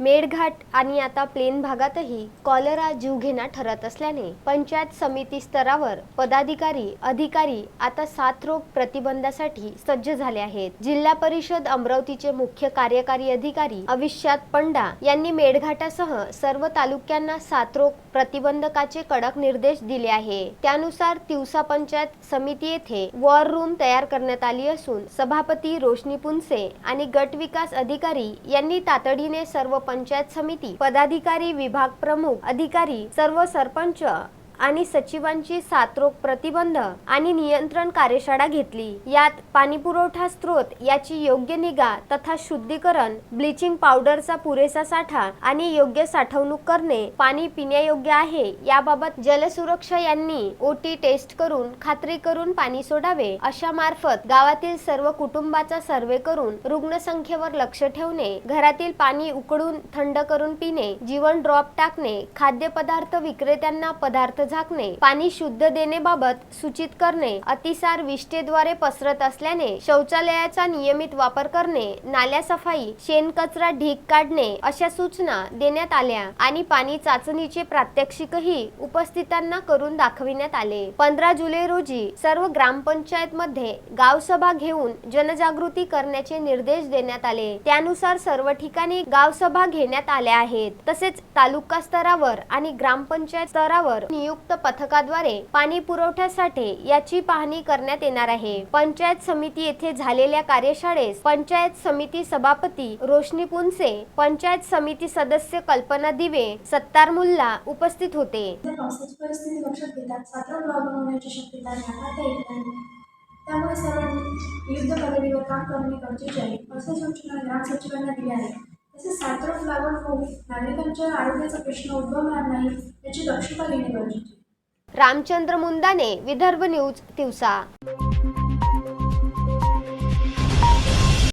मेळघाट आणि आता प्लेन भागातही कॉलरा जीवघेणा ठरत असल्याने पंचायत समिती स्तरावर पदाधिकारी अधिकारी आता साथरोग प्रतिबंधासाठी सज्ज झाले आहेत. जिल्हा परिषद अमरावतीचे मुख्य कार्यकारी अधिकारी अविष्यात पंडा यांनी मेळघाटासह सर्व तालुक्यांना साथरोग प्रतिबंधकाचे कडक निर्देश दिले आहे. त्यानुसार तिवसा पंचायत समिती येथे वॉर रूम तयार करण्यात आली असून सभापती रोशनी पुनसे आणि गट विकास अधिकारी यांनी तातडीने सर्व पंचायत समिती पदाधिकारी विभाग प्रमुख अधिकारी सर्व सरपंच आणि सचिवांची साथरोग प्रतिबंध आणि नियंत्रण कार्यशाळा घेतली. यात पाणी पुरवठा स्त्रोत याची योग्य निगा तथा शुद्धीकरण ब्लिचिंग पावडरचा पुरेसा साठा आणि योग्य साठवणूक करणे पाणी पिण्यायोग्य आहे. याबाबत जलसुरक्षा यांनी ओटी टेस्ट करून खात्री करून पाणी सोडावे अशा मार्फत गावातील सर्व कुटुंबाचा सर्वे करून रुग्णसंख्येवर लक्ष ठेवणे घरातील पाणी उकळून थंड करून पिणे जीवन ड्रॉप टाकणे खाद्यपदार्थ विक्रेत्यांना पदार्थ झाकणे पाणी शुद्ध देण्याबाबत सूचित करणे अतिसार विष्ठेद्वारे पसरत असल्याने शौचालयाचा नियमित वापर करणे नाल्या सफाई शेणकचरा ढीक काढणे अशा सूचना देण्यात आल्या आणि पाणी चाचणीचे प्रात्यक्षिकही उपस्थितांना करून दाखविण्यात आले. पंधरा जुलै रोजी सर्व ग्रामपंचायत मध्ये गावसभा घेऊन जनजागृती करण्याचे निर्देश देण्यात आले. त्यानुसार सर्व ठिकाणी गावसभा घेण्यात आल्या आहेत. तसेच तालुका स्तरावर आणि ग्रामपंचायत स्तरावर नियुक्त पथकाद्वारे पाणी पुरवठ्यासाठी याची पाहणी करण्यात येणार आहे. पंचायत समिती येथे झालेल्या कार्यशाळेस पंचायत समिती सभापती रोशनी पुनसे पंचायत समिती सदस्य कल्पना दिवे सत्तार मुल्ला उपस्थित होते. त्यामुळे सर्वांनी युद्ध पातळीवर काम करणे गरजेचे आहे. असे सूचना ग्रामसचिवांना दिल्या आहेत त्याचे सातरोग लागण होऊन नागरिकांच्या आरोग्याचा प्रश्न उद्भवणार नाही याची दक्षता घेणे गरजेचे रामचंद्र मुंदाने विदर्भ न्यूज दिवसा